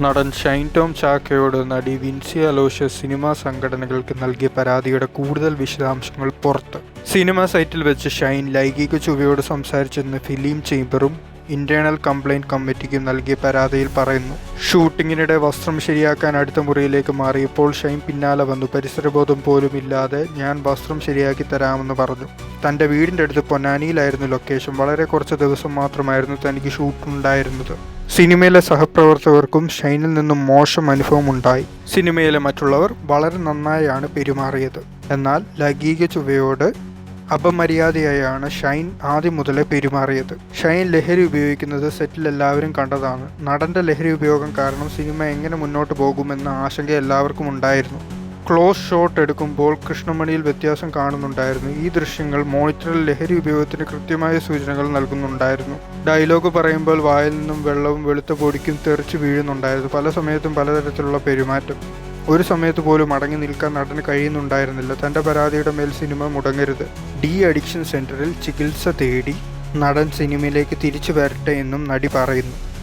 നടൻ ഷൈൻ ടോം ചാക്കയോട് നടി Vincy Aloysius cinema സംഘടനകൾക്ക് നൽകിയ പരാതിയുടെ കൂടുതൽ വിശദാംശങ്ങൾ പുറത്ത്. സിനിമാ സൈറ്റിൽ വെച്ച് ഷൈൻ ലൈംഗിക ചുവയോട് സംസാരിച്ചെന്ന് ഫിലിം ചേംബറും ഇന്റേണൽ കംപ്ലൈന്റ് കമ്മിറ്റിക്കും നൽകിയ പരാതിയിൽ പറയുന്നു. ഷൂട്ടിങ്ങിനിടെ വസ്ത്രം ശരിയാക്കാൻ അടുത്ത മുറിയിലേക്ക് മാറിയപ്പോൾ ഷൈൻ പിന്നാലെ വന്നു. പരിസരബോധം പോലും ഇല്ലാതെ ഞാൻ വസ്ത്രം ശരിയാക്കി തരാമെന്ന് പറഞ്ഞു. തന്റെ വീടിന്റെ അടുത്ത് പൊന്നാനിയിലായിരുന്നു ലൊക്കേഷൻ. വളരെ കുറച്ച് ദിവസം മാത്രമായിരുന്നു തനിക്ക് ഷൂട്ട് ഉണ്ടായിരുന്നത് സിനിമയിലെ സഹപ്രവർത്തകർക്കും ഷൈനിൽ നിന്നും മോശം അനുഭവം ഉണ്ടായി സിനിമയിലെ മറ്റുള്ളവർ വളരെ നന്നായാണ് പെരുമാറിയത്. എന്നാൽ ലൈംഗിക ചുവയോട് അപമര്യാദയായാണ് ഷൈൻ ആദ്യം മുതലേ പെരുമാറിയത്. ഷൈൻ ലഹരി ഉപയോഗിക്കുന്നത് സെറ്റിൽ എല്ലാവരും കണ്ടതാണ്. നടന്റെ ലഹരി ഉപയോഗം കാരണം സിനിമ എങ്ങനെ മുന്നോട്ട് പോകുമെന്ന ആശങ്ക എല്ലാവർക്കും ഉണ്ടായിരുന്നു. ക്ലോസ് ഷോട്ട് എടുക്കുമ്പോൾ കൃഷ്ണമണിയിൽ വ്യത്യാസം കാണുന്നുണ്ടായിരുന്നു. ഈ ദൃശ്യങ്ങൾ മോണിറ്ററിൽ ലഹരി ഉപയോഗത്തിന് കൃത്യമായ സൂചനകൾ നൽകുന്നുണ്ടായിരുന്നു. ഡയലോഗ് പറയുമ്പോൾ വായിൽ നിന്നും വെള്ളവും വെളുത്ത പൊടിക്കും തെറിച്ചു വീഴുന്നുണ്ടായിരുന്നു. പല സമയത്തും പലതരത്തിലുള്ള പെരുമാറ്റം. ഒരു സമയത്ത് പോലും അടങ്ങി നിൽക്കാൻ നടന് കഴിയുന്നുണ്ടായിരുന്നില്ല. തന്റെ പരാതിയുടെ മേൽ സിനിമ മുടങ്ങരുത്. ഡി അഡിക്ഷൻ സെന്ററിൽ ചികിത്സ തേടി നടൻ സിനിമയിലേക്ക് തിരിച്ചു വരട്ടെ എന്നും നടി പറയുന്നു.